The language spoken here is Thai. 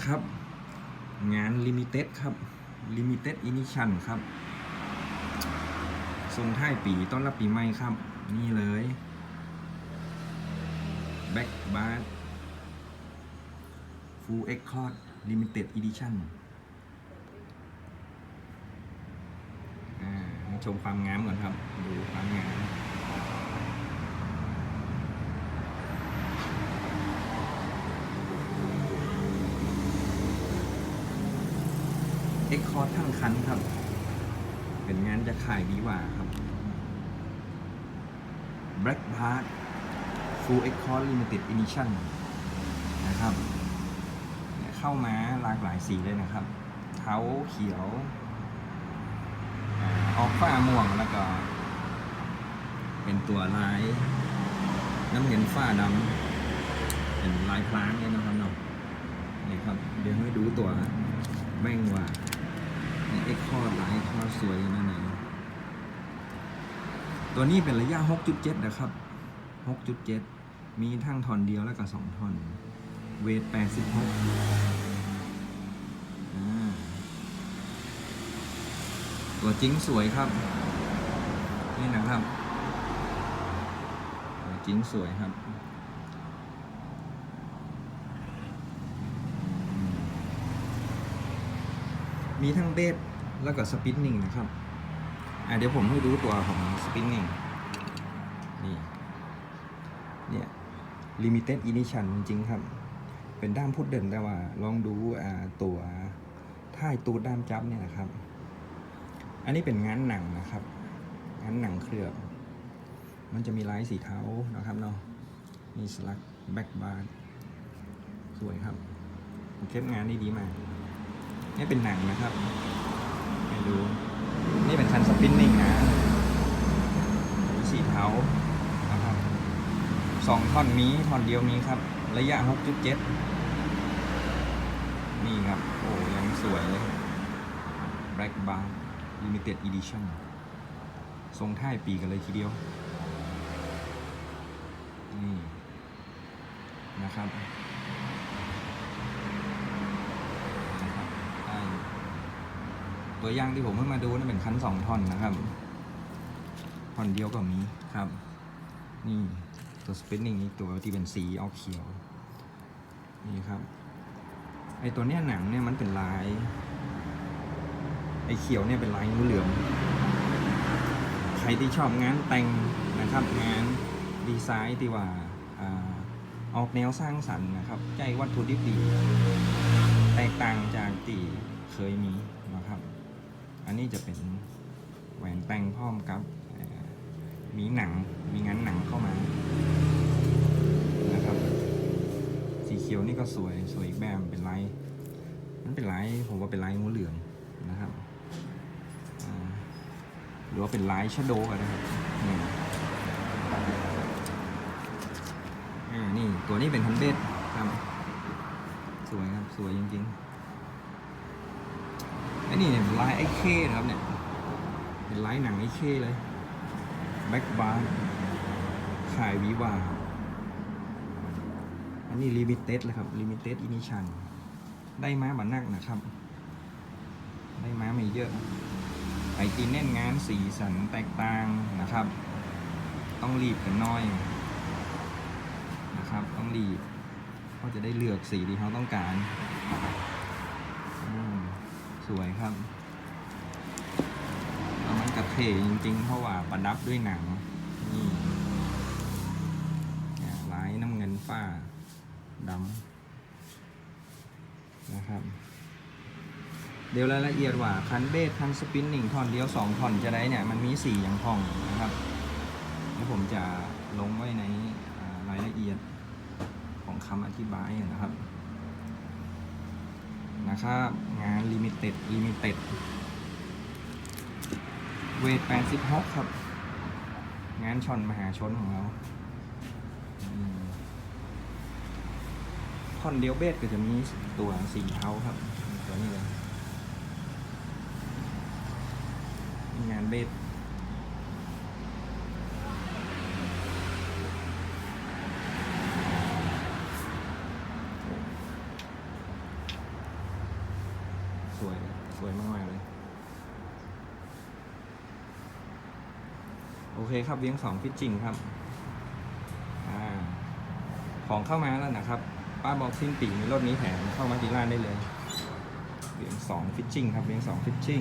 นะครับ งานลิมิเต็ดครับลิมิเต็ดอินิชันครับทรงท้ายปีต้อนรับปีใหม่ครับ นี่เลยแบ็กบาร์ฟูลเอ็กคอร์ดลิมิเต็ดอีดิชั่นมาชมความงามก่อนครับ ดูความงาม เอ็กคอร์ทั้งคันครับ เป็นงานจะขายดีกว่าครับ Black b a r d Full X Cord Limited Edition นะครับ เข้ามาหลากหลายสีเลยนะครับ เทาเขียวอออกฟ้าม่วงแล้วก็ เป็นตัวลาย น้ำเงินฟ้าดำเป็นลายพลางเนี่ยนะครับเนาะนี่ครับ เดี๋ยวให้ดูตัวแม่งว่า เอ็กคอร์ดหลายคอร์ดสวยนั่นเองตัวนี้เป็นระยะ 6.7 นะครับ 6.7 มีทั้งท่อนเดียวแล้วก็2ท่อน เวท 86 ตัวจริงสวยครับ นี่นะครับ ตัวจริงสวยครับ มีทั้งเบสแล้วก็สปินนิ่งนะครับ อะเดี๋ยวผมให้ดูตัวของสปินนิ่งนี่ เนี่ย limited edition จริงๆครับ เป็นด้ามพุดเดินแต่ว่า ลองดูอ่าตัวท้ายตูดด้ามจับเนี่ยนะครับ อันนี้เป็นงานหนังนะครับ งานหนังเคลือบ มันจะมีลายสีเทานะครับเนาะมีสลักแบ็กบาร์สวยครับผมเก็บงานได้ดีมาก นี่เป็นหนังนะครับให้ดูนี่เป็นคันสปินนิ่งนะมีสีเทานะครับสองท่อนมีท่อนเดียวมีครับ ระยะ 6.7 นี่ครับ โอ้ยังสวยเลย Black Bar Limited Edition ทรงท้ายปีกันเลยทีเดียว นี่ นะครับได้ ตัวย่างที่ผมเพิ่งมาดูนี่เป็นคันสองท่อนนะครับท่อนเดียวก็มีครับ นี่ตัวสปินนิ่งนี่ตัวที่เป็นสีออกเขียวนี่ครับไอตัวเนี้ยหนังเนี่ยมันเป็นลายไอเขียวเนี่ยเป็นลายงูเหลือมใครที่ชอบงานแต่งนะครับงานดีไซน์ที่ว่าอาออกแนวสร้างสรรค์นะครับใจวัตถุดิบดี แตกต่างจากที่เคยมีนะครับ อันนี้จะเป็นแหวนแต่งพร้อมกับมีหนังมีงานหนังเข้ามานะครับ สีเขียวนี่ก็สวยสวยอีกแบบเป็นลายมันเป็นลายผมว่าเป็นลายงูเหลืองนะครับหรือว่าเป็นลายชโดก็ได้ครับนี่อ่านี่ตัวนี้เป็นคันเบสครับสวยครับ สวยจริงๆ นี่เนี่ยลายไอ้เคนะครับเนี่ยเป็นลายหนังไอ้เคเลยแบ็กบาร์ขายวิวาอันนี้ลิมิเต็ดเลยครับลิมิเต็ดอินิชันได้ม้าบันนักนะครับ ได้ม้าไม่เยอะไอตีเน้นงานสีสันแตกต่างนะครับ ต้องรีบกันน้อยนะครับ ต้องรีบก็จะได้เลือกสีที่เขาต้องการ สวยครับแล้วมันกระเทจริงๆ เพราะว่าประดับด้วยหนัง นี่นี่ยลายน้ำเงินฟ้าดำนะครับ เดี๋ยวรายละเอียดว่า คันเบสคันสปินนิ่งท่อนเดียวสองท่อนจะได้เนี่ย มันมีสี่อย่างท่องนะครับแล้วผมจะลงไว้ในรายละเอียดของคำอธิบายนะครับ นะครับ งานลิมิเต็ดลิมิเต็ดเวท86ครับ งานชอนมหาชนของเราท่อนเดียวเบสก็จะมีตัวสีเทาครับ ตัวนี้เลย งานเบส สวยมากๆเลย โอเคครับเลี้ยงสองฟิจิงครับอของเข้ามาแล้วนะครับ ป้าบอกสิ้นปีมีรถนี้แถมเข้ามาดีล่านได้เลยเลี้ยงสองฟิตจริงครับเลี้ยงสองฟิตจริง